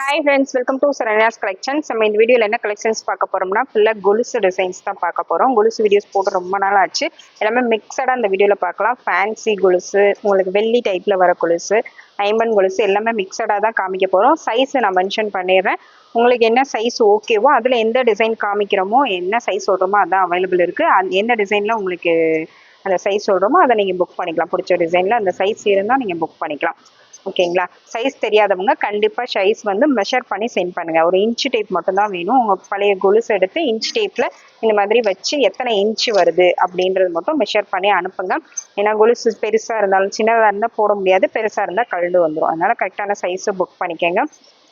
Hi friends welcome to Saranya's collections நம்ம இந்த வீடியோவில் என்ன கலெக்ஷன்ஸ் பார்க்க போகிறோம்னா ஃபுல்லாக கொலுசு டிசைன்ஸ் தான் பார்க்க போகிறோம் கொலுசு வீடியோஸ் போட்டு ரொம்ப நாள் ஆச்சு. எல்லாமே மிக்சடாக அந்த வீடியோவில் பார்க்கலாம். ஃபேன்சி கொலுசு உங்களுக்கு வெள்ளி டைப்பில் வர கொலுசு ஐம்பன் கொலுசு எல்லாமே மிக்சடாக தான் காமிக்க போகிறோம் சைஸ் நான் மென்ஷன் பண்ணிடுறேன். உங்களுக்கு என்ன சைஸ் ஓகேவோ அதில் எந்த டிசைன் காமிக்கிறோமோ என்ன சைஸ் சொல்கிறோமோ அதான் அவைலபிள் இருக்குது அந் எந்த டிசைனில் உங்களுக்கு அந்த சைஸ் சொல்கிறோமோ அதை நீங்கள் புக் பண்ணிக்கலாம். பிடிச்ச டிசைனில் அந்த சைஸ் இருந்தால் நீங்கள் புக் பண்ணிக்கலாம். ஓகேங்களா? சைஸ் தெரியாதவங்க கண்டிப்பாக சைஸ் வந்து மெஷர் பண்ணி சென்ட் பண்ணுங்கள் ஒரு இன்ச் டேப் மட்டும்தான் வேணும். உங்கள் பழைய கொலுசு எடுத்து இன்ச் டேப்பில் இந்த மாதிரி வச்சு எத்தனை இன்ச் வருது அப்படின்றது மட்டும் மெஷர் பண்ணி அனுப்புங்க. ஏன்னா கொலுசு பெருசாக இருந்தாலும் சின்னதாக இருந்தால் போட முடியாது. பெருசாக இருந்தால் கழுடு வந்துடும் அதனால் கரெக்டான சைஸை புக் பண்ணிக்கோங்க.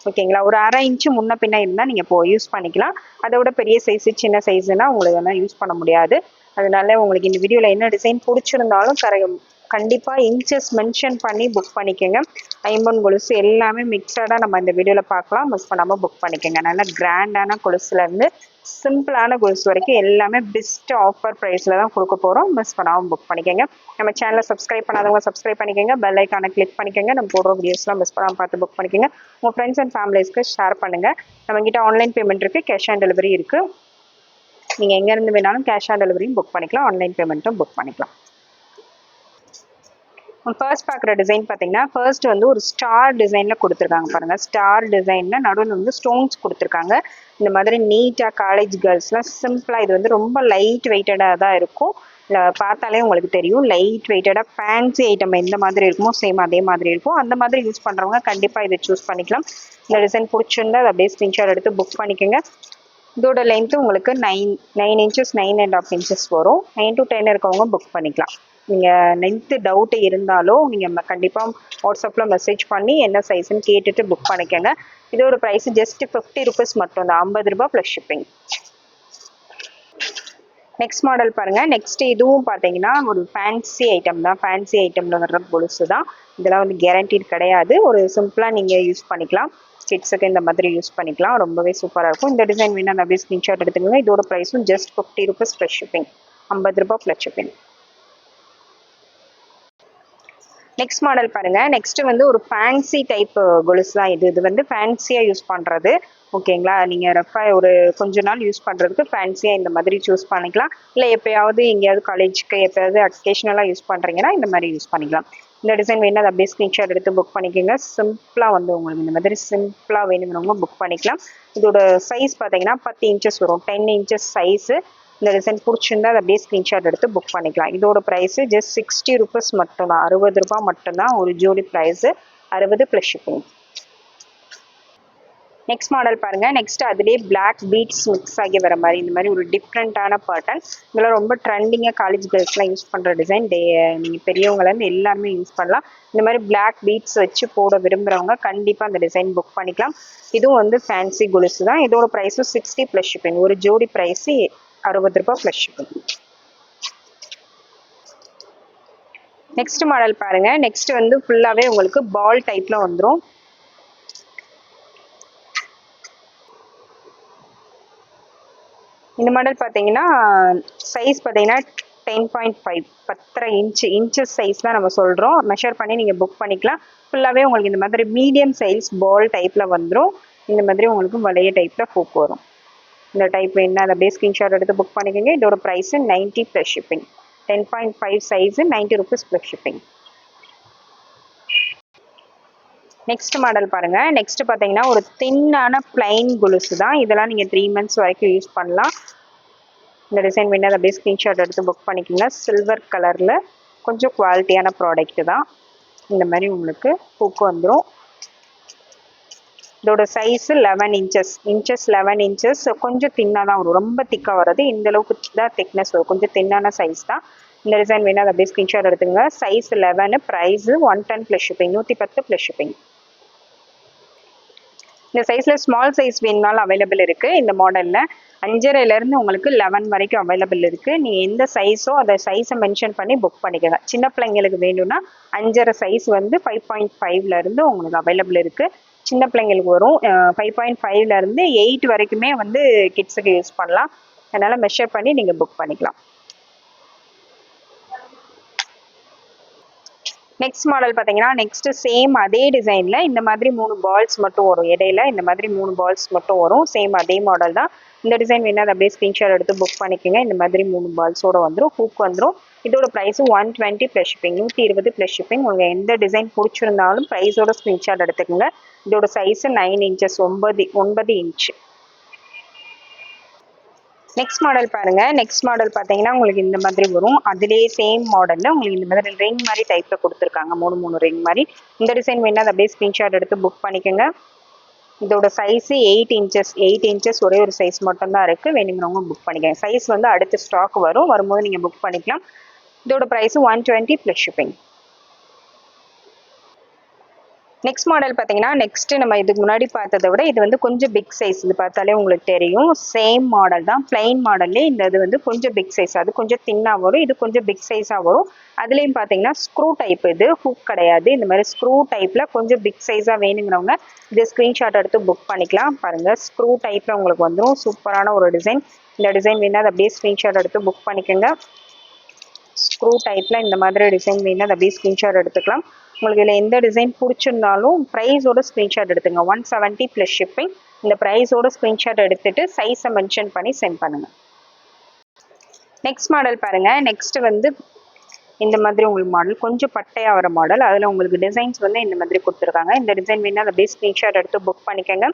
ஓகேங்களா? ஒரு அரை இன்ச்சு முன்ன பின்ன இருந்தால் நீங்கள் இப்போ யூஸ் பண்ணிக்கலாம். அதை விட பெரிய சைஸு சின்ன சைஸுனால் உங்களுக்கு வேணால் யூஸ் பண்ண முடியாது. அதனால உங்களுக்கு இந்த வீடியோவில் என்ன டிசைன் பிடிச்சிருந்தாலும் கரெக்ட் கண்டிப்பாக இன்ச்சஸ் மென்ஷன் பண்ணி புக் பண்ணிக்கோங்க. ஐம்பன் கொலுசு எல்லாமே மிக்சடாக நம்ம இந்த வீடியோவில் பார்க்கலாம். மிஸ் பண்ணாமல் புக் பண்ணிக்கோங்க. நல்ல கிராண்டான கொலுசுலேருந்து சிம்பிளான கொலுசு வரைக்கும் எல்லாமே பெஸ்ட் ஆஃபர் ப்ரைஸில் தான் கொடுக்க போகிறோம் மிஸ் பண்ணாமல் புக் பண்ணிக்கோங்க. நம்ம சேனலை சப்ஸ்கிரைப் பண்ணாதவங்க சப்ஸ்கிரைப் பண்ணிக்கோங்க. பெல் ஐக்கானை கிளிக் பண்ணிக்கோங்க. நம்ம போடுற வீடியோஸ்லாம் மிஸ் பண்ணாமல் பார்த்து புக் பண்ணிக்கோங்க. உங்கள் ஃப்ரெண்ட்ஸ் அண்ட் ஃபேமிலிஸ்க்கு ஷேர் பண்ணுங்கள் நம்மக்கிட்ட ஆன்லைன் பேமெண்ட் இருக்குது கேஷ் ஆன் டெலிவரி இருக்குது நீங்கள் எங்கேருந்து வேணாலும் கேஷ் ஆன் டெலிவரியும் புக் பண்ணிக்கலாம். ஆன்லைன் பேமெண்ட்டும் புக் பண்ணிக்கலாம். ஃபர்ஸ்ட் பார்க்குற டிசைன் பார்த்தீங்கன்னா ஃபர்ஸ்ட் வந்து ஒரு ஸ்டார் டிசைனில் கொடுத்துருக்காங்க பாருங்கள் ஸ்டார் டிசைனில் நடுவில் வந்து ஸ்டோன்ஸ் கொடுத்துருக்காங்க. இந்த மாதிரி நீட்டாக காலேஜ் கேர்ள்ஸ்லாம் சிம்பிளாக இது வந்து ரொம்ப லைட் வெயிட்டடாக தான் இருக்கும். இல்லை பார்த்தாலே உங்களுக்கு தெரியும். லைட் வெயிட்டடாக ஃபேன்சி ஐட்டம் எந்த மாதிரி இருக்குமோ சேம் அதே மாதிரி இருக்கும். அந்த மாதிரி யூஸ் பண்ணுறவங்க கண்டிப்பாக இதை சூஸ் பண்ணிக்கலாம். இந்த டிசைன் பிடிச்சிருந்தா அதை அப்படியே ஸ்க்ரீன்ஷாட் எடுத்து புக் பண்ணிக்கோங்க. இதோட லென்த்து உங்களுக்கு nine nine inches nine and half inches வரும். நைன் டு டென் இருக்கவங்க புக் பண்ணிக்கலாம். நீங்கள் லென்த்து டவுட்டு இருந்தாலும் நீங்கள் கண்டிப்பாக வாட்ஸ்அப்பில் மெசேஜ் பண்ணி என்ன சைஸ்ன்னு கேட்டுட்டு புக் பண்ணிக்கோங்க. இதோட ப்ரைஸ் ஜஸ்ட் ஃபிஃப்டி ருபீஸ் மட்டும் தான். ஐம்பது ரூபா ப்ளஸ் ஷிப்பிங் நெக்ஸ்ட் மாடல் பாருங்கள் நெக்ஸ்ட் இதுவும் பார்த்தீங்கன்னா ஒரு ஃபேன்சி ஐட்டம் தான். ஃபேன்சி ஐட்டமில் வர்ற கொலுசு தான். இதெல்லாம் வந்து கேரண்டீட் கிடையாது. ஒரு சிம்பிளாக நீங்கள் யூஸ் பண்ணிக்கலாம். கிட்ஸுக்கு இந்த மாதிரி யூஸ் பண்ணிக்கலாம். ரொம்பவே சூப்பராக இருக்கும். இந்த டிசைன் வேணால் நான் அப்படியே ஸ்க்ரீன்ஷாட் எடுத்துக்கோங்க. இதோட ப்ரைஸும் just fifty rupees plus shipping ஐம்பது ரூபாய் ப்ளஸ் ஷிப்பிங் நெக்ஸ்ட் மாடல் பாருங்க. நெக்ஸ்ட் வந்து ஒரு ஃபேன்சி டைப் கொலுசு தான் இது. இது வந்து ஃபேன்சியாக யூஸ் பண்ணுறது ஓகேங்களா நீங்கள் ரஃபாக ஒரு கொஞ்ச நாள் யூஸ் பண்ணுறதுக்கு ஃபேன்சியாக இந்த மாதிரி சூஸ் பண்ணிக்கலாம். இல்லை எப்போயாவது எங்கேயாவது காலேஜுக்கு எப்போயாவது அக்கேஷனலாக யூஸ் பண்ணுறீங்கன்னா இந்த மாதிரி யூஸ் பண்ணிக்கலாம். இந்த டிசைன் வேணும் அதை அப்படியே ஸ்க்ரீன்ஷாட் எடுத்து புக் பண்ணிக்கோங்க. சிம்பிளாக வந்து உங்களுக்கு இந்த மாதிரி சிம்பிளாக வேணுங்கிறவங்க புக் பண்ணிக்கலாம். இதோட சைஸ் பார்த்தீங்கன்னா பத்து இன்ச்சஸ் வரும். டென் இன்ச்சஸ் சைஸு இந்த டிசைன் பிடிச்சிருந்தா அதை அப்படியே ஸ்க்ரீன்ஷாட் எடுத்து புக் பண்ணிக்கலாம். இதோட ப்ரைஸு ஜஸ்ட் சிக்ஸ்டி ருபீஸ் மட்டும்தான். அறுபது ரூபாய் மட்டும்தான் ஒரு ஜோடி ப்ரைஸு அறுபது ப்ளஸ் ஷிப்பிங் நெக்ஸ்ட் மாடல் பாருங்கள் நெக்ஸ்ட் அதுலேயே பிளாக் பீட்ஸ் மிக்ஸ் ஆகி வர மாதிரி இந்த மாதிரி ஒரு டிஃப்ரெண்ட்டான பேட்டர்ன் இதெல்லாம் ரொம்ப ட்ரெண்டிங்காக காலேஜ் கேர்ள்ஸ்லாம் யூஸ் பண்ணுற டிசைன் டே நீங்கள் பெரியவங்கலேருந்து எல்லாருமே யூஸ் பண்ணலாம். இந்த மாதிரி பிளாக் பீட்ஸ் வச்சு போட விரும்புகிறவங்க கண்டிப்பாக அந்த டிசைன் புக் பண்ணிக்கலாம். இதுவும் வந்து ஃபேன்சி கொலுசு தான். இதோட ப்ரைஸும் சிக்ஸ்டி ப்ளஸ் ஷிப்பிங் ஒரு ஜோடி ப்ரைஸு அறுபது ரூபாய் ஃப்ளஷ் நெக்ஸ்ட் மாடல் பாருங்க. நெக்ஸ்ட் வந்து ஃபுல்லாகவே உங்களுக்கு பால் டைப்பில் வந்துடும் இந்த மாடல் பார்த்தீங்கன்னா சைஸ் பார்த்தீங்கன்னா டென் பாயிண்ட் ஃபைவ் பத்தரை இன்ச்சு இன்ச்சஸ் சைஸ் தான் நம்ம சொல்கிறோம் மெஷர் பண்ணி நீங்கள் புக் பண்ணிக்கலாம். ஃபுல்லாகவே உங்களுக்கு இந்த மாதிரி மீடியம் சைஸ் பால் டைப்பில் வந்துடும் இந்த மாதிரி உங்களுக்கு வளைய டைப்பில் ஹூக் வரும். இந்த டைப் என்ன அதை அப்படியே ஸ்க்ரீன்ஷாட் எடுத்து புக் பண்ணிக்கோங்க. இதோட price ninety plus shipping ten point five size ninety rupees plus shipping next model பாருங்கள் நெக்ஸ்ட் பார்த்தீங்கன்னா ஒரு தின்னான பிளைன் கொலுசு தான். இதெல்லாம் நீங்கள் த்ரீ மந்த்ஸ் வரைக்கும் யூஸ் பண்ணலாம். இந்த டிசைன் வேணால் அப்படியே ஸ்க்ரீன்ஷாட் எடுத்து புக் பண்ணிக்கோங்க. சில்வர் கலரில் கொஞ்சம் குவாலிட்டியான ப்ராடக்ட்டு தான். இந்த மாதிரி உங்களுக்கு பூக்கு வந்துடும் இதோட size eleven inches inches eleven inches கொஞ்சம் தின்னாக தான் வரும். ரொம்ப திக்காக வராது. இந்த அளவுக்கு தான் திக்னஸ் வரும். கொஞ்சம் தின்னான சைஸ் தான். இந்த டிசைன் வேணால் அதை அப்படியே ஸ்க்ரீன்ஷாட் எடுத்துங்க size eleven price one ten plus shipping நூற்றி பத்து ப்ளஸ் ஷிப்பிங் இந்த சைஸில் ஸ்மால் சைஸ் வேணுனாலும் அவைலபிள் இருக்குது இந்த மாடலில் அஞ்சரைலேருந்து உங்களுக்கு லெவன் வரைக்கும் அவைலபிள் இருக்குது நீங்கள் எந்த சைஸோ அதை சைஸை மென்ஷன் பண்ணி புக் பண்ணிக்கோங்க. சின்ன பிள்ளைங்களுக்கு வேணும்னா அஞ்சரை சைஸ் வந்து ஃபைவ் பாயிண்ட் ஃபைவ்லேருந்து உங்களுக்கு அவைலபிள் இருக்குது சின்ன பிள்ளைங்களுக்கு வரும். ஃபைவ் பாயிண்ட் ஃபைவ்லேருந்து எயிட் வரைக்குமே வந்து கிட்ஸுக்கு யூஸ் பண்ணலாம். அதனால் மெஷர் பண்ணி நீங்கள் புக் பண்ணிக்கலாம். நெக்ஸ்ட் மாடல் பார்த்தீங்கன்னா நெக்ஸ்ட் சேம் அதே டிசைனில் இந்த மாதிரி மூணு பால்ஸ் மட்டும் வரும். இடையில இந்த மாதிரி மூணு பால்ஸ் மட்டும் வரும். சேம் அதே மாடல் தான். இந்த டிசைன் வேணா அதை அப்படியே ஸ்க்ரீன்ஷாட் எடுத்து புக் பண்ணிக்கோங்க. இந்த மாதிரி மூணு பால்ஸோட வந்துடும் ஹூக் வந்துடும் இதோட price one twenty plus shipping நூற்றி இருபது ப்ளஸ் ஷிப்பிங் உங்களுக்கு எந்த டிசைன் பிடிச்சிருந்தாலும் ப்ரைஸோட ஸ்க்ரீன்ஷாட் எடுத்துக்கோங்க. இதோட சைஸு நைன் இன்ச்சஸ் ஒன்பது ஒன்பது இன்ச் நெக்ஸ்ட் மாடல் பாருங்க. நெக்ஸ்ட் மாடல் பார்த்தீங்கன்னா உங்களுக்கு இந்த மாதிரி வரும். அதிலே சேம் மாடலில் உங்களுக்கு இந்த மாதிரி ரிங் மாதிரி டைப்பில் கொடுத்துருக்காங்க. மூணு மூணு ரிங் மாதிரி. இந்த டிசைன் வேணா அதை அப்படியே ஸ்க்ரீன்ஷாட் எடுத்து புக் பண்ணிக்கோங்க. இதோட size eight inches eight inches ஒரே ஒரு சைஸ் மட்டும்தான் இருக்குது வேணுங்கிறவங்க புக் பண்ணிக்கோங்க. சைஸ் வந்து அடுத்த ஸ்டாக் வரும். வரும்போது நீங்கள் புக் பண்ணிக்கலாம். இதோட price one twenty plus shipping next model பார்த்தீங்கன்னா நெக்ஸ்ட் நம்ம இதுக்கு முன்னாடி பார்த்ததை விட இது வந்து கொஞ்சம் பிக் சைஸ் இது பார்த்தாலே உங்களுக்கு தெரியும். சேம் மாடல் தான். பிளைன் மாடல்லே இந்த இது வந்து கொஞ்சம் பிக் சைஸ் அது கொஞ்சம் தின்னாக வரும். இது கொஞ்சம் பிக் சைஸாக வரும். அதுலேயும் பார்த்தீங்கன்னா ஸ்க்ரூ டைப் இது. ஹுக் கிடையாது. இந்த மாதிரி ஸ்க்ரூ டைப்பில் கொஞ்சம் பிக் சைஸாக வேணுங்கிறவங்க இது ஸ்க்ரீன்ஷாட் எடுத்து புக் பண்ணிக்கலாம். பாருங்கள் ஸ்க்ரூ டைப்பில் உங்களுக்கு வந்துடும் சூப்பரான ஒரு டிசைன் இந்த டிசைன் வேணால் அதை அப்படியே ஸ்க்ரீன்ஷாட் எடுத்து புக் பண்ணிக்கோங்க. ஸ்க்ரூ டைப்பில் இந்த மாதிரி டிசைன் வேணால் அதை அப்படியே ஸ்க்ரீன்ஷாட் எடுத்துக்கலாம். உங்களுக்கு இதில் எந்த டிசைன் பிடிச்சிருந்தாலும் ப்ரைஸோட ஸ்க்ரீன்ஷாட் எடுத்துங்க. ஒன் செவன்ட்டி ப்ளஸ் ஷிப்பிங் இந்த ப்ரைஸோட ஸ்க்ரீன்ஷாட் எடுத்துட்டு சைஸை மென்ஷன் பண்ணி சென்ட் பண்ணுங்கள் நெக்ஸ்ட் மாடல் பாருங்கள் நெக்ஸ்ட்டு வந்து இந்த மாதிரி உங்களுக்கு மாடல் கொஞ்சம் பட்டையாக வர மாடல் அதில் உங்களுக்கு டிசைன்ஸ் வந்து இந்த மாதிரி கொடுத்துருக்காங்க. இந்த டிசைன் வேணால் அதை அப்படியே ஸ்க்ரீன்ஷாட் எடுத்து புக் பண்ணிக்கோங்க.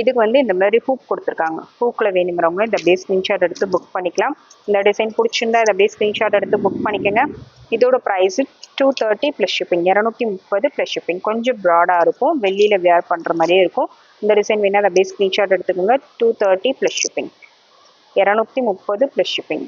இதுக்கு வந்து இந்த மாதிரி ஹூக் கொடுத்துருக்காங்க. ஹூக்கில் வேணுங்கிறவங்க இந்த அப்படியே ஸ்க்ரீன்ஷாட் எடுத்து புக் பண்ணிக்கலாம். இந்த டிசைன் பிடிச்சிருந்தா இதை அப்படியே ஸ்க்ரீன்ஷாட் எடுத்து புக் பண்ணிக்கோங்க. இதோட price two thirty plus shipping இரநூத்தி முப்பது ப்ளஸ் ஷிப்பிங் கொஞ்சம் ப்ராடாக இருக்கும். வெளியில் வேர் பண்ணுற மாதிரியே இருக்கும். இந்த டிசைன் வேணால் அதை அப்படியே ஸ்க்ரீன்ஷாட் எடுத்துக்கோங்க. டூ தேர்ட்டி ப்ளஸ் ஷிப்பிங் இரநூத்தி முப்பது ப்ளஸ் ஷிப்பிங்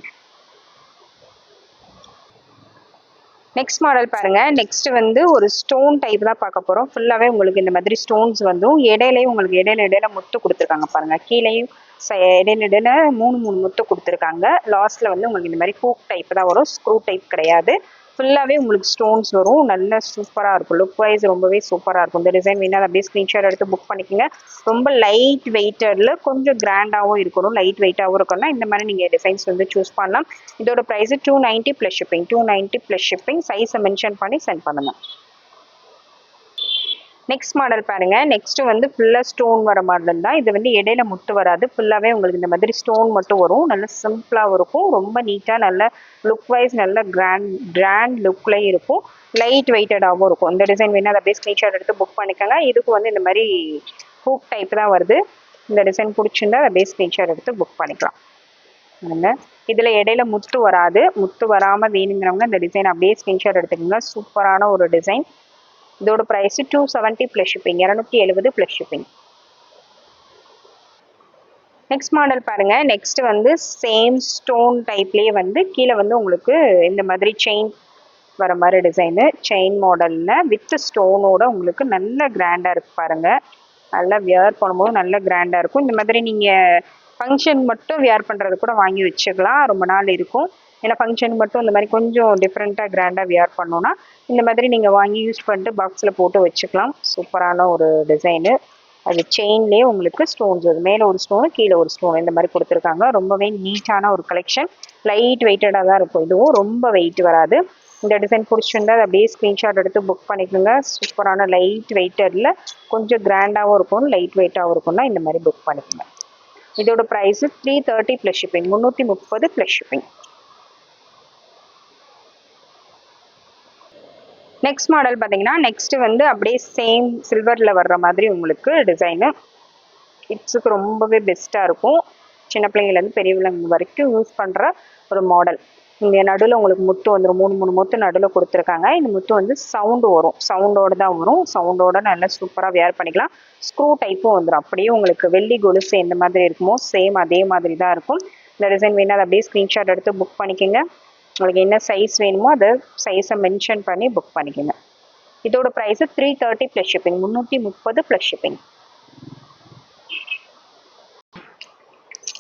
நெக்ஸ்ட் மாடல் பாருங்க. நெக்ஸ்ட் வந்து ஒரு ஸ்டோன் டைப் தான் பார்க்க போகிறோம் ஃபுல்லாகவே உங்களுக்கு இந்த மாதிரி ஸ்டோன்ஸ் வந்தும் இடையிலையும் உங்களுக்கு இடையில இடையில முத்து கொடுத்துருக்காங்க பாருங்க. கீழேயும் ச- மூணு மூணு முத்து கொடுத்துருக்காங்க. லாஸ்ட்டில் வந்து உங்களுக்கு இந்த மாதிரி ஹூக் டைப் தான் வரும். ஸ்க்ரூ டைப் கிடையாது. ஃபுல்லாகவே உங்களுக்கு ஸ்டோன்ஸ் வரும். நல்ல சூப்பராக இருக்கும். லுக் வைஸ் ரொம்பவே சூப்பராக இருக்கும். இந்த டிசைன் வேணால் அப்படியே ஸ்க்ரீன்ஷாட் எடுத்து புக் பண்ணிக்கோங்க. ரொம்ப லைட் வெயிட்டடில் கொஞ்சம் கிராண்டாகவும் இருக்கணும். லைட் வெயிட்டாகவும் இருக்கணும்னா இந்த மாதிரி நீங்கள் டிசைன்ஸ் வந்து சூஸ் பண்ணலாம். இதோட price two ninety plus shipping two ninety plus shipping சைஸை மென்ஷன் பண்ணி சென்ட் பண்ணுங்கள் நெக்ஸ்ட் மாடல் பாருங்கள் நெக்ஸ்ட்டு வந்து ஃபுல்லாக ஸ்டோன் வர மாடல் தான். இது வந்து இடையில முட்டு வராது. ஃபுல்லாகவே உங்களுக்கு இந்த மாதிரி ஸ்டோன் மட்டும் வரும். நல்ல சிம்பிளாகவும் இருக்கும். ரொம்ப நீட்டாக நல்ல லுக் வைஸ் நல்ல கிராண்ட் கிராண்ட் லுக்லேயும் இருக்கும். லைட் வெயிட்டடாகவும் இருக்கும். இந்த டிசைன் வேணா அதை அப்படியே ஸ்க்ரீன்ஷாட் எடுத்து புக் பண்ணிக்கோங்க இதுக்கு வந்து இந்த மாதிரி ஹூக் டைப் தான் வருது. இந்த டிசைன் பிடிச்சிருந்தா அதை அப்படியே ஸ்க்ரீன்ஷாட் எடுத்து புக் பண்ணிக்கலாம். பாருங்க. இடையில முத்து வராது. முத்து வராமல் வேணுங்கிறவங்க இந்த டிசைன் அப்படியே ஸ்க்ரீன்ஷாட் எடுத்துக்கோங்க. சூப்பரான ஒரு டிசைன் இதோட price two seventy plus shipping இரநூத்தி எழுபது ப்ளஸ் ஷிப்பிங் நெக்ஸ்ட் மாடல் பாருங்கள் நெக்ஸ்ட் வந்து சேம் ஸ்டோன் டைப்லேயே வந்து கீழே வந்து உங்களுக்கு இந்த மாதிரி செயின் வர மாதிரி டிசைனு செயின் மாடலில் வித் ஸ்டோனோட உங்களுக்கு நல்ல கிராண்டாக இருக்கு பாருங்கள் நல்லா வியர் பண்ணும்போது நல்ல கிராண்டாக இருக்கும். இந்த மாதிரி நீங்கள் ஃபங்க்ஷன் மட்டும் வியர் பண்ணுறது கூட வாங்கி வச்சுக்கலாம். ரொம்ப நாள் இருக்கும். ஏன்னா ஃபங்க்ஷன் மட்டும் இந்த மாதிரி கொஞ்சம் டிஃப்ரெண்ட்டாக கிராண்டாக வியர் பண்ணோன்னா இந்த மாதிரி நீங்கள் வாங்கி யூஸ் பண்ணிட்டு பாக்ஸில் போட்டு வச்சுக்கலாம். சூப்பரான ஒரு டிசைனு அது செயின்லேயே உங்களுக்கு ஸ்டோன்ஸ் வருது மேலே ஒரு ஸ்டோனு கீழே ஒரு ஸ்டோன் இந்த மாதிரி கொடுத்துருக்காங்க. ரொம்பவே நீட்டான ஒரு கலெக்ஷன் லைட் வெயிட்டடாக தான் இருக்கும். இதுவும் ரொம்ப வெயிட் வராது. இந்த டிசைன் பிடிச்சிருந்தா அதை அப்படியே ஸ்க்ரீன்ஷாட் எடுத்து புக் பண்ணிக்கோங்க. சூப்பரான லைட் வெயிட்டடில் கொஞ்சம் கிராண்டாகவும் இருக்கும் லைட் வெயிட்டாகவும் இருக்கும்னா இந்த மாதிரி புக் பண்ணிக்கோங்க. இதோட price three thirty plus shipping முந்நூற்றி முப்பது ப்ளஸ் ஷிப்பிங் நெக்ஸ்ட் மாடல் பார்த்தீங்கன்னா நெக்ஸ்ட்டு வந்து அப்படியே சேம் சில்வரில் வர்ற மாதிரி உங்களுக்கு டிசைனு கிட்ஸுக்கு ரொம்பவே பெஸ்ட்டாக இருக்கும். சின்ன பிள்ளைங்கலேருந்து பெரியவங்க வரைக்கும் யூஸ் பண்ணுற ஒரு மாடல் இங்கே நடுவில் உங்களுக்கு முத்து வந்துடும் மூணு மூணு முத்து நடுவில் கொடுத்துருக்காங்க. இந்த முத்து வந்து சவுண்டு வரும். சவுண்டோடு தான் வரும். சவுண்டோட நல்லா சூப்பராக வேர் பண்ணிக்கலாம். ஸ்க்ரூ டைப்பும் வந்துடும் அப்படியே உங்களுக்கு வெள்ளி கொலுசு எந்த மாதிரி இருக்குமோ சேம் அதே மாதிரி தான் இருக்கும். இந்த டிசைன் வேணால் அப்படியே ஸ்க்ரீன்ஷாட் எடுத்து புக் பண்ணிக்கோங்க. உங்களுக்கு என்ன சைஸ் வேணுமோ அதை சைஸை மென்ஷன் பண்ணி புக் பண்ணிக்கோங்க. இதோட price three thirty plus shipping முந்நூற்றி முப்பது ப்ளஸ் ஷிப்பிங்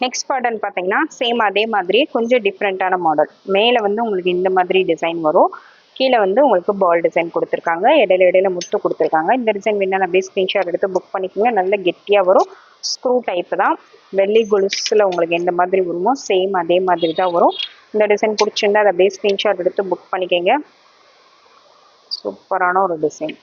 நெக்ஸ்ட் பேட்டர்ன் பார்த்தீங்கன்னா சேம் அதே மாதிரி கொஞ்சம் டிஃப்ரெண்ட்டான மாடல் மேலே வந்து உங்களுக்கு இந்த மாதிரி டிசைன் வரும். கீழே வந்து உங்களுக்கு பால் டிசைன் கொடுத்துருக்காங்க. இடையில இடையில முத்து கொடுத்துருக்காங்க. இந்த டிசைன் வேணாலும் அப்படியே ஸ்க்ரீன்ஷாட் எடுத்து புக் பண்ணிக்கோங்க. நல்ல கெட்டியாக வரும். ஸ்க்ரூ டைப் தான். வெள்ளி கொலுசில் உங்களுக்கு எந்த மாதிரி வருமோ சேம் அதே மாதிரி தான் வரும். இந்த டிசைன் பிடிச்சிருந்தா அதை அப்படியே ஸ்க்ரீன்ஷாட் எடுத்து புக் பண்ணிக்கோங்க. சூப்பரான ஒரு டிசைன்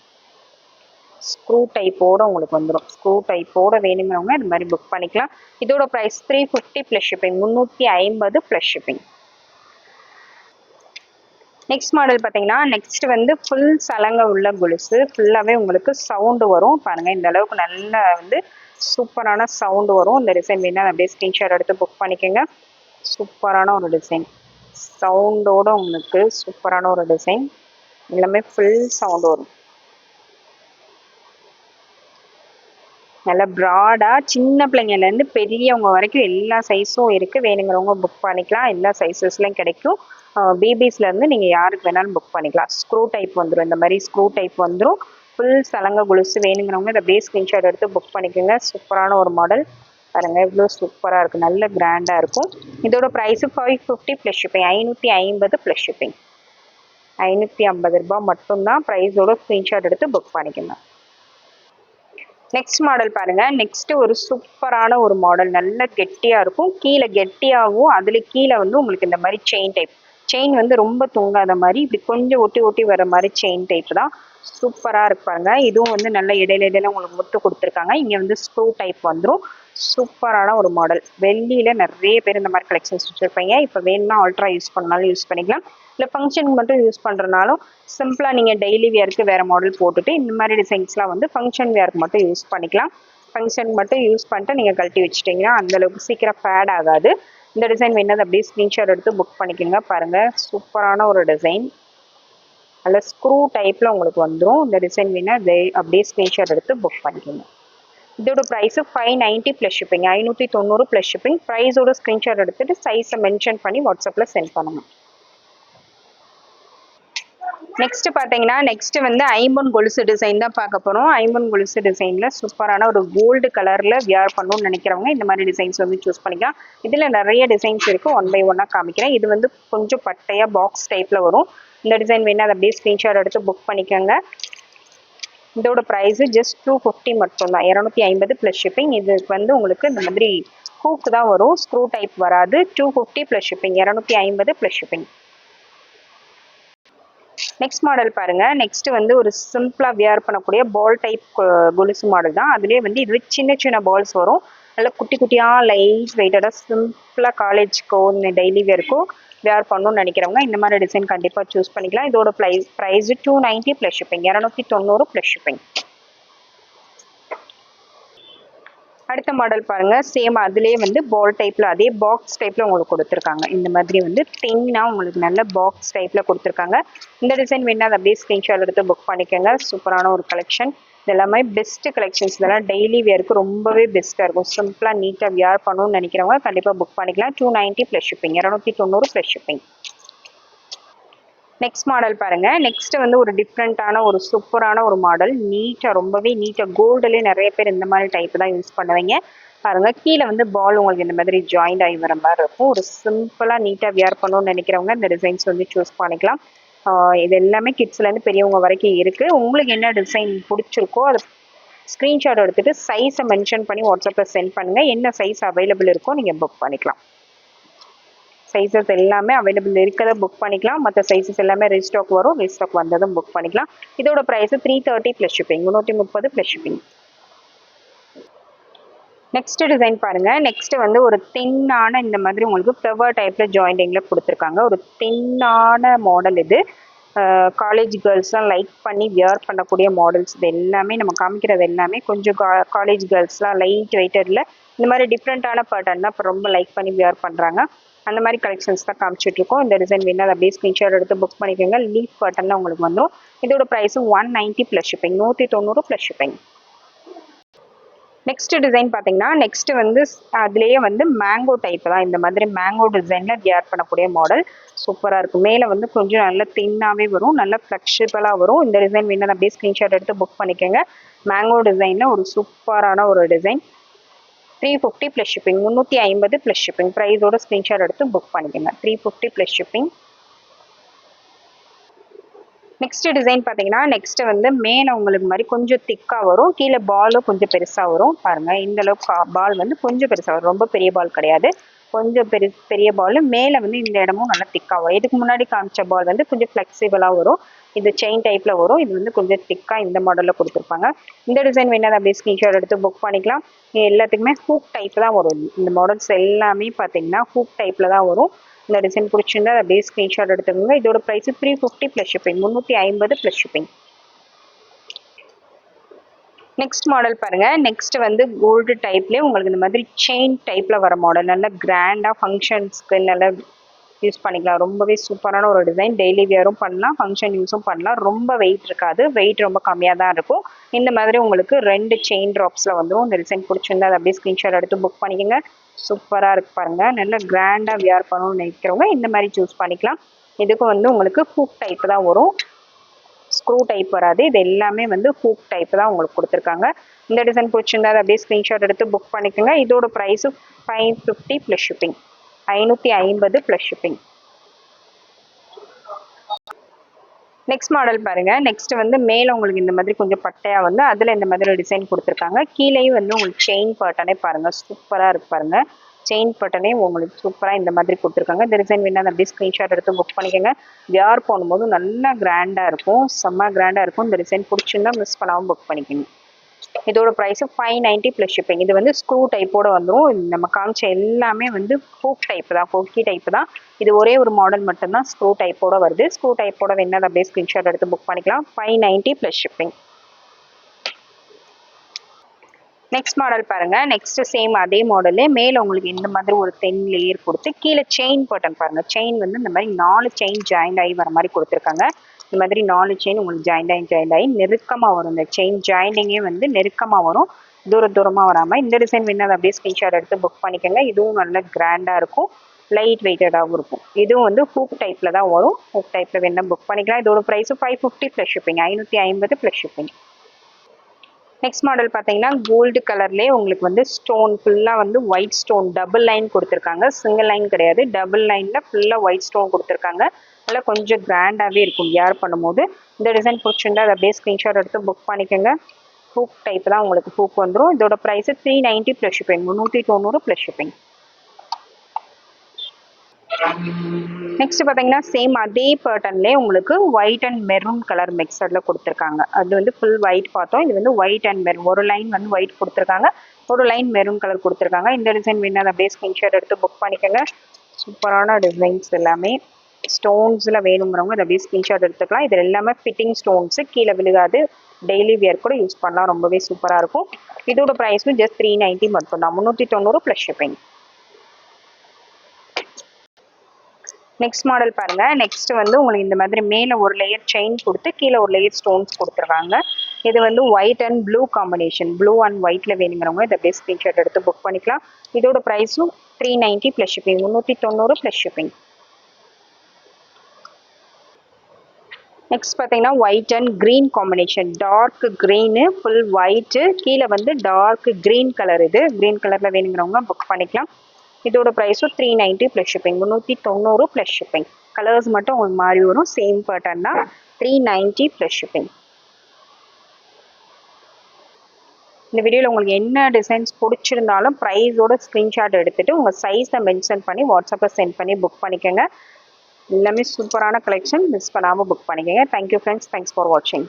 ஸ்க்ரூ டைப்போடு உங்களுக்கு வந்துடும் ஸ்க்ரூ டைப்போட வேணுங்கிறவங்க இது மாதிரி புக் பண்ணிக்கலாம். இதோட price three fifty plus shipping முந்நூற்றி ஐம்பது ப்ளஸ் ஷிப்பிங் நெக்ஸ்ட் மாடல் பார்த்தீங்கன்னா நெக்ஸ்ட் வந்து ஃபுல் சலங்க உள்ள கொலுசு. ஃபுல்லாகவே உங்களுக்கு சவுண்டு வரும். பாருங்கள் இந்த அளவுக்கு நல்ல வந்து சூப்பரான சவுண்டு வரும். இந்த டிசைன் வேணால் அப்படியே ஸ்க்ரீன்ஷாட் எடுத்து புக் பண்ணிக்கோங்க. சூப்பரான ஒரு டிசைன் சவுண்டோட உங்களுக்கு சூப்பரான ஒரு டிசைன் எல்லாமே ஃபுல் சவுண்ட் வரும். நல்லா ப்ராடாக சின்ன பிள்ளைங்கள்லேருந்து பெரியவங்க வரைக்கும் எல்லா சைஸும் இருக்குது வேணுங்கிறவங்க புக் பண்ணிக்கலாம். எல்லா சைஸஸ்லையும் கிடைக்கும். பேபிஸ்லேருந்து நீங்கள் யாருக்கு வேணாலும் புக் பண்ணிக்கலாம். ஸ்க்ரூ டைப் வந்துடும் இந்த மாதிரி ஸ்க்ரூ டைப் வந்துடும் ஃபுல் சலங்க கொலுசு வேணுங்கிறவங்க இதை பேஸ் ஸ்க்ரீன்ஷாட் எடுத்து புக் பண்ணிக்கோங்க. சூப்பரான ஒரு மாடல் பாருங்க இவ்வளோ சூப்பராக இருக்கும் நல்ல கிராண்டாக இருக்கும். இதோட price five fifty plus shipping ஐநூற்றி ஐம்பது ப்ளஸ் ஷிப்பிங் ஐநூற்றி ஐம்பது ரூபாய் மட்டும்தான் ப்ரைஸோட ஸ்க்ரீன்ஷாட் எடுத்து புக் பண்ணிக்கோங்க நெக்ஸ்ட் மாடல் பாருங்க. நெக்ஸ்ட் ஒரு சூப்பரான ஒரு மாடல் நல்ல கெட்டியா இருக்கும். கீழே கெட்டியாகவும் அதுல கீழே வந்து உங்களுக்கு இந்த மாதிரி செயின் டைப் செயின் வந்து ரொம்ப தூங்காத மாதிரி இப்படி கொஞ்சம் ஒட்டி ஒட்டி வர மாதிரி செயின் டைப் தான். சூப்பராக இருப்பாங்க. இதுவும் வந்து நல்ல இடையில இடையில உங்களுக்கு முத்து கொடுத்துருக்காங்க. இங்கே வந்து ஸ்க்ரூ டைப் வந்துடும் சூப்பரான ஒரு மாடல் வெள்ளியில் நிறைய பேர் இந்த மாதிரி கலெக்ஷன்ஸ் வச்சுருப்பீங்க. இப்போ வேணும்னா அல்ட்ரா யூஸ் பண்ணாலும் யூஸ் பண்ணிக்கலாம். இல்லை ஃபங்க்ஷனுக்கு மட்டும் யூஸ் பண்ணுறனாலும் சிம்பிளாக நீங்கள் டெய்லி வேருக்கு வேறு மாடல் போட்டுட்டு இந்த மாதிரி டிசைன்ஸ்லாம் வந்து ஃபங்க்ஷன் வேருக்கு மட்டும் யூஸ் பண்ணிக்கலாம். ஃபங்க்ஷனுக்கு மட்டும் யூஸ் பண்ணிட்டு நீங்கள் கழட்டி வச்சுட்டிங்கன்னா அந்தளவுக்கு சீக்கிரம் ஃபேட் ஆகாது. இந்த டிசைன் வேணது அப்படியே ஸ்க்ரீன்ஷாட் எடுத்து புக் பண்ணிக்கோங்க. பாருங்கள் சூப்பரான ஒரு டிசைன் அதில் ஸ்க்ரூ டைப்பில் உங்களுக்கு வந்துடும் இந்த டிசைன் வேணால் அப்படியே ஸ்க்ரீன்ஷாட் எடுத்து புக் பண்ணிக்கோங்க. இதோட price five ninety plus shipping ஐநூற்றி தொண்ணூறு ப்ளஸ் ஷிப்பிங் ப்ரைஸோட ஸ்க்ரீன்ஷாட் எடுத்துகிட்டு சைஸை மென்ஷன் பண்ணி வாட்ஸ்அப்பில் சென்ட் பண்ணணும் நெக்ஸ்ட் பார்த்தீங்கன்னா நெக்ஸ்ட் வந்து ஐம்பன் கொலுசு டிசைன் தான் பார்க்க போகிறோம் ஐம்பன் கொலுசு டிசைனில் சூப்பரான ஒரு கோல்டு கலரில் வியர் பண்ணணும்னு நினைக்கிறவங்க இந்த மாதிரி டிசைன்ஸ் வந்து சூஸ் பண்ணிக்கலாம். இதில் நிறைய டிசைன்ஸ் இருக்குது ஒன் பை ஒன்னாக காமிக்கிறேன். இது வந்து கொஞ்சம் பட்டையாக பாக்ஸ் டைப்பில் வரும். இந்த டிசைன் வேணால் அதை அப்படியே ஸ்க்ரீன்ஷாட் எடுத்து புக் பண்ணிக்கோங்க. இதோட ப்ரைஸு ஜஸ்ட் டூ ஃபிஃப்டி மட்டும்தான். இரநூத்தி ஐம்பது ப்ளஸ் ஷிப்பிங் இதுக்கு வந்து உங்களுக்கு இந்த மாதிரி ஹூக் தான் வரும். ஸ்க்ரூ டைப் வராது. டூ ஃபிஃப்டி ப்ளஸ் ஷிப்பிங் இரநூத்தி ஐம்பது ப்ளஸ் ஷிப்பிங் நெக்ஸ்ட் மாடல் பாருங்க. நெக்ஸ்ட் வந்து ஒரு சிம்பிளாக வியர் பண்ணக்கூடிய பால் டைப் கொலுசு மாடல் தான். அதுலேயே வந்து இது சின்ன சின்ன பால்ஸ் வரும். நல்லா குட்டி குட்டியாக லைட் வெயிட்டடாக சிம்பிளாக காலேஜ்க்கோ டெய்லி வேர்க்கோ வேர் பண்ணணும்னு நினைக்கிறவங்க இந்த மாதிரி டிசைன் கண்டிப்பாக சூஸ் பண்ணிக்கலாம். இதோட price price two ninety plus shipping இரநூத்தி தொண்ணூறு ப்ளஸ் ஷிப்பிங் அடுத்த மாடல் பாருங்க. சேம் அதுலேயே வந்து பால் டைப்பில் அதே பாக்ஸ் டைப்பில் உங்களுக்கு கொடுத்துருக்காங்க. இந்த மாதிரி வந்து தின்னா உங்களுக்கு நல்ல பாக்ஸ் டைப்பில் கொடுத்துருக்காங்க. இந்த டிசைன் வேணா அதை அப்படியே ஸ்க்ரீன்ஷாட் எடுத்து புக் பண்ணிக்கோங்க. சூப்பரான ஒரு கலெக்ஷன் இதெல்லாமே பெஸ்ட்டு பெஸ்ட் கலெக்ஷன்ஸ் இதெல்லாம் டெய்லி வியருக்கு ரொம்பவே பெஸ்ட்டாக இருக்கும். சிம்பிளாக நீட்டாக வியர் பண்ணணும்னு நினைக்கிறவங்க கண்டிப்பாக புக் பண்ணிக்கலாம். டூ நைன்ட்டி ப்ளஸ் ஷிப்பிங் இரநூத்தி தொண்ணூறு ப்ளஸ் ஷிப்பிங் நெக்ஸ்ட் மாடல் பாருங்க. நெக்ஸ்ட் வந்து ஒரு டிஃப்ரெண்ட்டான ஒரு சூப்பரான ஒரு மாடல் நீட்டாக ரொம்பவே நீட்டாக கோல்டுலேயே நிறைய பேர் இந்த மாதிரி டைப் தான் யூஸ் பண்ணுவீங்க. பாருங்க கீழே வந்து பால் உங்களுக்கு இந்த மாதிரி ஜாயிண்ட் ஆகி வர மாதிரி இருக்கும். ஒரு சிம்பிளாக நீட்டாக வியர் பண்ணணும்னு நினைக்கிறவங்க இந்த டிசைன்ஸ் வந்து சூஸ் பண்ணிக்கலாம். இது எல்லாமே கிட்ஸ்லேருந்து பெரியவங்க வரைக்கும் இருக்குது உங்களுக்கு என்ன டிசைன் பிடிச்சிருக்கோ அது ஸ்க்ரீன்ஷாட் எடுத்துகிட்டு சைஸை மென்ஷன் பண்ணி வாட்ஸ்அப்பில் சென்ட் பண்ணுங்கள் என்ன சைஸ் அவைலபிள் இருக்கோ நீங்கள் புக் பண்ணிக்கலாம். சைஸஸ் எல்லாமே அவைலபிள் இருக்கிறத புக் பண்ணிக்கலாம். மற்ற சைஸஸ் எல்லாமே ரீஸ்டாக் வரும். ரீஸ்டாக் வந்ததும் புக் பண்ணிக்கலாம். இதோட price three thirty plus shipping முந்நூற்றி முப்பது ப்ளஸ் ஷிப்பிங் நெக்ஸ்ட் டிசைன் பாருங்க. நெக்ஸ்ட் வந்து ஒரு தின்னான இந்த மாதிரி உங்களுக்கு ஃப்ளவர் டைப்ல ஜாயிண்டிங்ல கொடுத்துருக்காங்க. ஒரு தின்னான மாடல் இது. காலேஜ் கேர்ள்ஸ்லாம் லைக் பண்ணி வியர் பண்ணக்கூடிய மாடல்ஸ் இது எல்லாமே நம்ம காமிக்கிறது எல்லாமே கொஞ்சம் காலேஜ் கேர்ள்ஸ்லாம் லைட் வெயிட்டரில் இந்த மாதிரி டிஃப்ரெண்ட்டான பேட்டர்ன் தான் இப்போ ரொம்ப லைக் பண்ணி வியர் பண்ணுறாங்க அந்த மாதிரி கலெக்ஷன்ஸ் தான் காமிச்சிட்டு இருக்கோம். இந்த டிசைன் வேணால் அப்படியே ஸ்க்ரீன்ஷாட் எடுத்து புக் பண்ணிக்கோங்க. லீஃப் பேட்டர்னில் உங்களுக்கு வந்துடும் இதோட ப்ரைஸும் ஒன் நைன்ட்டி ப்ளஸ் ஷிப்பிங் நூற்றி தொண்ணூறு ப்ளஸ் ஷிப்பிங் நெக்ஸ்ட் டிசைன் பார்த்தீங்கன்னா நெக்ஸ்ட் வந்து அதுலேயே வந்து மேங்கோ டைப் தான். இந்த மாதிரி மேங்கோ டிசைனில் கேர் பண்ணக்கூடிய மாடல் சூப்பராக இருக்கும். மேலே வந்து கொஞ்சம் நல்ல தின்னாகவே வரும். நல்ல ஃப்ளெக்சிபிளாக வரும். இந்த டிசைன் வேணும் அப்படியே ஸ்க்ரீன்ஷாட் எடுத்து புக் பண்ணிக்கோங்க. மேங்கோ டிசைனில் ஒரு சூப்பரான ஒரு design three fifty plus shipping முந்நூற்றி ஐம்பது ப்ளஸ் ஷிப்பிங் ப்ரைஸோட ஸ்க்ரீன்ஷாட் எடுத்து புக் பண்ணிக்கோங்க. Three fifty plus shipping next design பார்த்தீங்கன்னா நெக்ஸ்ட் வந்து மேலே உங்களுக்கு மாதிரி கொஞ்சம் திக்காக வரும். கீழே பாலும் கொஞ்சம் பெருசாக வரும். பாருங்கள் இந்த அளவுக்கு பால் வந்து கொஞ்சம் பெருசாக வரும். ரொம்ப பெரிய பால் கிடையாது. கொஞ்சம் பெரு பெரிய பால் மேலே வந்து இந்த இடமும் நல்லா திக்காக வரும். இதுக்கு முன்னாடி காமிச்ச பால் வந்து கொஞ்சம் ஃப்ளெக்சிபிளாக வரும். இது செயின் டைப்பில் வரும். இது வந்து கொஞ்சம் திக்காக இந்த மாடலில் கொடுத்துருப்பாங்க. இந்த டிசைன் வேணால் அப்படியே ஸ்க்ரீன்ஷாட் எடுத்து புக் பண்ணிக்கலாம். எல்லாத்துக்குமே ஹூக் டைப் தான் வரும். இந்த மாடல்ஸ் எல்லாமே பார்த்தீங்கன்னா ஹூக் டைப்பில் தான் வரும். இந்த டிசைன் பிடிச்சிருந்தா அப்படியே ஸ்க்ரீன்ஷாட் எடுத்துக்கோங்க. இதோட price three fifty plus shipping முந்நூற்றி ஐம்பது ப்ளஸ் ஷிப்பிங் நெக்ஸ்ட் மாடல் பாருங்க. நெக்ஸ்ட் வந்து கோல்டு டைப்லேயே உங்களுக்கு இந்த மாதிரி செயின் டைப்ல வர மாடல் நல்ல கிராண்டா ஃபங்க்ஷன்ஸ்க்கு நல்ல யூஸ் பண்ணிக்கலாம். ரொம்பவே சூப்பரான ஒரு டிசைன் டெய்லி வியரும் பண்ணலாம். ஃபங்க்ஷன் யூஸும் பண்ணலாம். ரொம்ப வெயிட் இருக்காது. வெயிட் ரொம்ப கம்மியாக தான் இருக்கும். இந்த மாதிரி உங்களுக்கு ரெண்டு செயின் ட்ராப்ஸில் வந்துடும் இந்த டிசைன் பிடிச்சிருந்தா அதை அப்படியே ஸ்க்ரீன்ஷாட் எடுத்து புக் பண்ணிக்கோங்க. சூப்பராக இருக்கு பாருங்க. நல்ல கிராண்டாக வியர் பண்ணணும்னு நினைக்கிறவங்க இந்த மாதிரி சூஸ் பண்ணிக்கலாம். இதுக்கும் வந்து உங்களுக்கு ஹூக் டைப் தான் வரும். ஸ்க்ரூ டைப் வராது. இது எல்லாமே வந்து ஹூக் டைப் தான் உங்களுக்கு கொடுத்துருக்காங்க. இந்த டிசைன் பிடிச்சிருந்தா அதை அப்படியே ஸ்க்ரீன்ஷாட் எடுத்து புக் பண்ணிக்கோங்க. இதோட price five fifty plus shipping ஐநூற்றி ஐம்பது ப்ளஸ் ஷிப்பிங் நெக்ஸ்ட் மாடல் பாருங்கள் நெக்ஸ்ட் வந்து மேலே உங்களுக்கு இந்த மாதிரி கொஞ்சம் பட்டையாக வந்து அதில் இந்த மாதிரி டிசைன் கொடுத்துருக்காங்க. கீழேயும் வந்து உங்களுக்கு செயின் பட்டனே பாருங்கள் சூப்பராக இருக்கு பாருங்க. செயின் பட்டனே உங்களுக்கு சூப்பராக இந்த மாதிரி கொடுத்துருக்காங்க. இந்த டிசைன் வேணால் அப்படியே ஸ்க்ரீன்ஷாட் எடுத்து புக் பண்ணிக்கோங்க. வியார் போகும்போது நல்லா கிராண்டாக இருக்கும். செம்ம கிராண்டாக இருக்கும். இந்த டிசைன் பிடிச்சிருந்தா மிஸ் பண்ணாமல் புக் பண்ணிக்கணும் இதோட price five ninety plus shipping இது வந்து ஸ்க்ரூ டைப்போட வந்துடும் நம்ம காமிச்ச எல்லாமே வந்து ஃபோக் டைப் தான். ஹோக்கி டைப் தான். இது ஒரே ஒரு மாடல் மட்டும்தான் ஸ்க்ரூ டைப்போட வருது. ஸ்க்ரூ டைப்போட வேணா அப்படியே ஸ்க்ரீன்ஷாட் எடுத்து புக் பண்ணிக்கலாம். Five ninety plus shipping next model பாருங்க. நெக்ஸ்ட் சேம் அதே மாடலு மேலே உங்களுக்கு இந்த மாதிரி ஒரு டென் லேயர் கொடுத்து கீழே செயின் பட்டன் பாருங்க. செயின் வந்து இந்த மாதிரி நாலு செயின் ஜாயிண்ட் ஆகி வர மாதிரி கொடுத்துருக்காங்க. இந்த மாதிரி நாலு செயின் உங்களுக்கு ஜாயிண்ட் ஆகி ஜாயிண்ட் ஆகி நெருக்கமாக வரும். இந்த செயின் ஜாயிண்டிங்கே வந்து நெருக்கமாக வரும். தூர தூரமாக வராமல் இந்த டிசைன் வேணால் அதை அப்படியே ஸ்க்ரீன்ஷாட் எடுத்து புக் பண்ணிக்கோங்க. இதுவும் நல்ல கிராண்டாக இருக்கும். லைட் வெயிட்டடாகவும் இருக்கும். இதுவும் வந்து ஹூக் டைப்பில் தான் வரும். ஹூக் டைப்பில் வேணால் புக் பண்ணிக்கலாம். இதோட ப்ரைஸும் ஃபைவ் ஃபிஃப்டி ப்ளஸ் ஷிப்பிங் ஐநூற்றி ஐம்பது ப்ளஸ் ஷிப்பிங் நெக்ஸ்ட் மாடல் பார்த்தீங்கன்னா கோல்டு கலர்லேயே உங்களுக்கு வந்து ஸ்டோன் ஃபுல்லாக வந்து ஒயிட் ஸ்டோன் டபுள் லைன் கொடுத்துருக்காங்க. சிங்கிள் லைன் கிடையாது. டபுள் லைனில் ஃபுல்லாக ஒயிட் ஸ்டோன் கொடுத்துருக்காங்க. நல்லா கொஞ்சம் கிராண்டாகவே இருக்கும். யார் பண்ணும்போது இந்த டிசைன் பிடிச்சிருந்தா அதை அப்படியே ஸ்க்ரீன்ஷாட் எடுத்து புக் பண்ணிக்கோங்க. ஹூக் டைப் தான் உங்களுக்கு ஹூக் வந்துடும் இதோட price three ninety plus shipping முந்நூற்றி தொண்ணூறு ப்ளஸ் ஷிப்பிங் நெக்ஸ்ட் பார்த்தீங்கன்னா சேம் அதே பேட்டர்ன்லேயே உங்களுக்கு ஒயிட் அண்ட் மெரூன் கலர் மிக்சடில் கொடுத்துருக்காங்க. அது வந்து ஃபுல் ஒயிட் பார்த்தோம். இது வந்து ஒயிட் அண்ட் மெரூன் ஒரு லைன் வந்து ஒயிட் கொடுத்துருக்காங்க. ஒரு லைன் மெரூன் கலர் கொடுத்துருக்காங்க. இந்த டிசைன் வேணும் அப்படியே ஸ்க்ரீன்ஷாட் எடுத்து புக் பண்ணிக்கோங்க. சூப்பரான டிசைன்ஸ் எல்லாமே. ஸ்டோன்ஸில் வேணுங்கிறவங்க இதை அப்படியே ஸ்க்ரீன்ஷாட் எடுத்துக்கலாம். இதில் எல்லாமே ஃபிட்டிங் ஸ்டோன்ஸு கீழே விழுகாது. டெய்லி வியர் கூட யூஸ் பண்ணலாம். ரொம்பவே சூப்பராக இருக்கும். இதோட ப்ரைஸும் ஜஸ்ட் த்ரீ நைன்ட்டி மட்டும் தான். முந்நூற்றி தொண்ணூறு ப்ளஸ் ஷிப்பிங் நெக்ஸ்ட் மாடல் பாருங்க. நெக்ஸ்ட் வந்து உங்களுக்கு இந்த மாதிரி மேலே ஒரு லேயர் செயின் கொடுத்து கீழே ஒரு லேயர் ஸ்டோன்ஸ் கொடுத்துருக்காங்க. இது வந்து white and blue combination blue and ஒயிட்ல வேணுங்கிறவங்க இதை அப்படியே ஸ்க்ரீன்ஷாட் எடுத்து புக் பண்ணிக்கலாம். இதோட ப்ரைஸும் த்ரீ நைன்ட்டி ப்ளஸ் ஷிப்பிங் முந்நூற்றி தொண்ணூறு ப்ளஸ் ஷிப்பிங் நெக்ஸ்ட் பார்த்தீங்கன்னா white and green combination dark green full white கீழே வந்து டார்க் க்ரீன் கலர் இது. க்ரீன் கலரில் வேணுங்கிறவங்க புக் பண்ணிக்கலாம். இதோட ப்ரைஸும் த்ரீ நைன்ட்டி ப்ளஸ் ஷிப்பிங் முந்நூற்றி தொண்ணூறு ப்ளஸ் ஷிப்பிங் கலர்ஸ் மட்டும் உங்களுக்கு மாறி வரும். சேம் பேட்டர்ன் தான். த்ரீ நைன்ட்டி ப்ளஸ் ஷிப்பிங் இந்த வீடியோவில் உங்களுக்கு என்ன டிசைன்ஸ் பிடிச்சிருந்தாலும் ப்ரைஸோட ஸ்க்ரீன்ஷாட் எடுத்துகிட்டு உங்கள் சைஸை மென்ஷன் பண்ணி வாட்ஸ்அப்பில் சென்ட் பண்ணி புக் பண்ணிக்கோங்க. எல்லாமே சூப்பரான கலெக்ஷன் மிஸ் பண்ணாமல் புக் பண்ணிக்கோங்க. Thank you friends thanks for வாட்சிங்